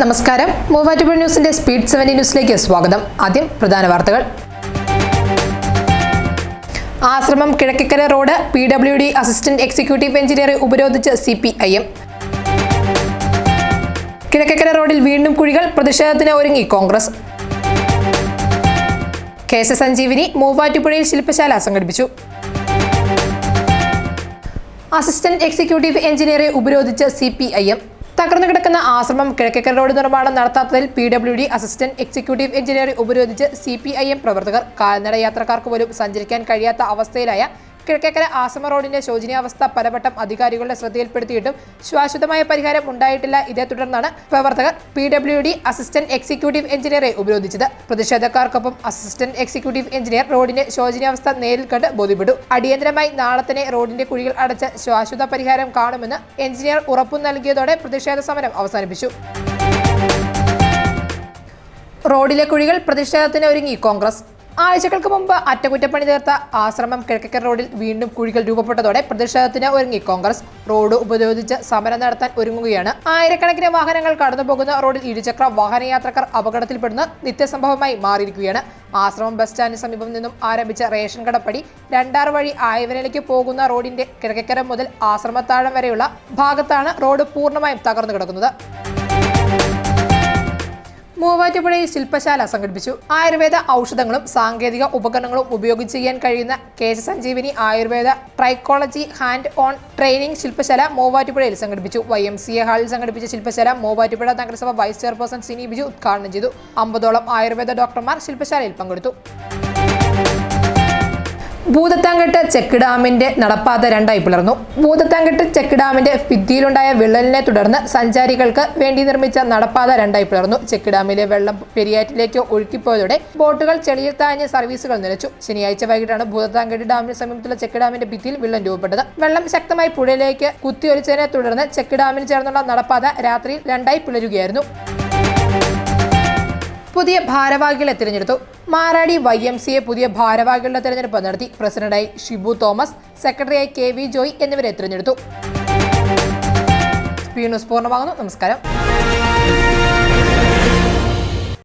നമസ്കാരം. മൂവാറ്റുപുഴ ന്യൂസിന്റെ speed seventy ന്യൂസിലേക്ക് സ്വാഗതം. ആദ്യം പ്രധാന വാർത്തകൾ. Ashramam Kizhakkekara road P W D assistant executive എഞ്ചിനീയറെ ഉപരോധിച്ച് C P I M. Kizhakkekara റോഡിൽ വീണ്ടും കുഴികൾ പ്രതിഷേധത്തിന് ഒരുങ്ങി കോൺഗ്രസ്. കെ എസ് സഞ്ജീവിനി മൂവാറ്റുപുഴയിൽ ശില്പശാല സംഘടിപ്പിച്ചു. അസിസ്റ്റന്റ് എക്സിക്യൂട്ടീവ് എഞ്ചിനീയറെ ഉപരോധിച്ച് സി പി ഐ എം. തകർന്നു കിടക്കുന്ന ആശ്രമം കിഴക്കേക്കര റോഡ് നിർമ്മാണം നടത്താത്തതിൽ P W D assistant executive എഞ്ചിനീയറെ ഉപരോധിച്ച് സി പി ഐ എം പ്രവർത്തകർ കാൽനട യാത്രക്കാർക്ക് പോലും സഞ്ചരിക്കാൻ കഴിയാത്ത അവസ്ഥയിലായ കിഴക്കേക്കര ആസമ റോഡിന്റെ ശോചനീയാവസ്ഥ പലവട്ടം അധികാരികളുടെ ശ്രദ്ധയിൽപ്പെടുത്തിയിട്ടും ശാശ്വതമായ പരിഹാരം ഉണ്ടായിട്ടില്ല. ഇതേ തുടർന്നാണ് പ്രവർത്തകർ P W D assistant executive എഞ്ചിനീയറെ ഉപരോധിച്ചത്. പ്രതിഷേധക്കാർക്കൊപ്പം അസിസ്റ്റന്റ് എക്സിക്യൂട്ടീവ് എഞ്ചിനീയർ റോഡിന്റെ ശോചനീയാവസ്ഥ നേരിൽ കണ്ട് ബോധ്യപ്പെട്ടു. അടിയന്തരമായി നാളെ തന്നെ റോഡിന്റെ കുഴികൾ അടച്ച് ശാശ്വത പരിഹാരം കാണുമെന്ന് എഞ്ചിനീയർ ഉറപ്പു നൽകിയതോടെ പ്രതിഷേധ സമരം അവസാനിപ്പിച്ചു. റോഡിലെ കുഴികൾ പ്രതിഷേധത്തിന് ഒരുങ്ങി കോൺഗ്രസ്. ആഴ്ചകൾക്ക് മുമ്പ് അറ്റകുറ്റപ്പണി തീർത്ത ആശ്രമം കിഴക്കക്കര റോഡിൽ വീണ്ടും കുഴികൾ രൂപപ്പെട്ടതോടെ പ്രതിഷേധത്തിന് ഒരുങ്ങി. കോൺഗ്രസ് റോഡ് ഉപരോധിച്ച് സമരം നടത്താൻ ഒരുങ്ങുകയാണ്. ആയിരക്കണക്കിന് വാഹനങ്ങൾ കടന്നുപോകുന്ന റോഡിൽ ഇരുചക്ര വാഹനയാത്രക്കാർ അപകടത്തിൽപ്പെടുന്ന നിത്യസംഭവമായി മാറിയിരിക്കുകയാണ്. ആശ്രമം ബസ് സ്റ്റാൻഡിന് സമീപം നിന്നും ആരംഭിച്ച റേഷൻ കടപ്പടി രണ്ടാർ വഴി ആയവനിലേക്ക് പോകുന്ന റോഡിന്റെ കിഴക്കക്കര മുതൽ ആശ്രമത്താഴം വരെയുള്ള ഭാഗത്താണ് റോഡ് പൂർണമായും തകർന്നു കിടക്കുന്നത്. മൂവാറ്റുപുഴയിൽ ശില്പശാല സംഘടിപ്പിച്ചു. ആയുർവേദ ഔഷധങ്ങളും സാങ്കേതിക ഉപകരണങ്ങളും ഉപയോഗിച്ച് ചെയ്യാൻ കഴിയുന്ന Kesha Sanjeevini Ayurveda trichology hand on training ശില്പശാല മൂവാറ്റുപുഴയിൽ സംഘടിപ്പിച്ചു. വൈ എം സി എ ഹാളിൽ സംഘടിപ്പിച്ച ശില്പശാല മൂവാറ്റുപുഴ നഗരസഭ വൈസ് ചെയർപേഴ്സൺ സിനി ബിജു ഉദ്ഘാടനം ചെയ്തു. അമ്പതോളം ആയുർവേദ ഡോക്ടർമാർ ശില്പശാലയിൽ പങ്കെടുത്തു. ചെക്ക് ഡാമിന്റെ നടപ്പാത രണ്ടായി പിളർന്നു. ഭൂതത്താങ്കെട്ട് ചെക്ക് ഡാമിന്റെ ഭിത്തിയിലുണ്ടായ വിള്ളലിനെ തുടർന്ന് സഞ്ചാരികൾക്ക് വേണ്ടി നിർമ്മിച്ച നടപ്പാത രണ്ടായി പിളർന്നു. ചെക്ക് ഡാമിലെ വെള്ളം പെരിയാറ്റിലേക്ക് ഒഴുക്കിപ്പോയതോടെ ബോട്ടുകൾ ചെളിയിൽ താഴ്ഞ്ഞ സർവീസുകൾ നിലച്ചു. ശനിയാഴ്ച വൈകിട്ടാണ് ഭൂതത്താങ്കെട്ട് ഡാമിന് സമീപത്തുള്ള ചെക്ക് ഡാമിന്റെ ഭിത്തിയിൽ വിള്ളൽ രൂപപ്പെട്ടത്. വെള്ളം ശക്തമായി പുഴയിലേക്ക് കുത്തിയൊലിച്ചതിനെ തുടർന്ന് ചെക്ക് ഡാമിന് ചേർന്നുള്ള നടപ്പാത രാത്രിയിൽ രണ്ടായി പിളരുകയായിരുന്നു. പുതിയ ഭാരവാഹികളെ തിരഞ്ഞെടുത്തു. മാറാടി വൈ എം സിയെ പുതിയ ഭാരവാഹികളുടെ തിരഞ്ഞെടുപ്പ് നടത്തി. പ്രസിഡന്റായി ഷിബു തോമസ് സെക്രട്ടറിയായി കെ വി ജോയ് എന്നിവരെ തിരഞ്ഞെടുത്തു. പൂർണമാകുന്നു. നമസ്കാരം.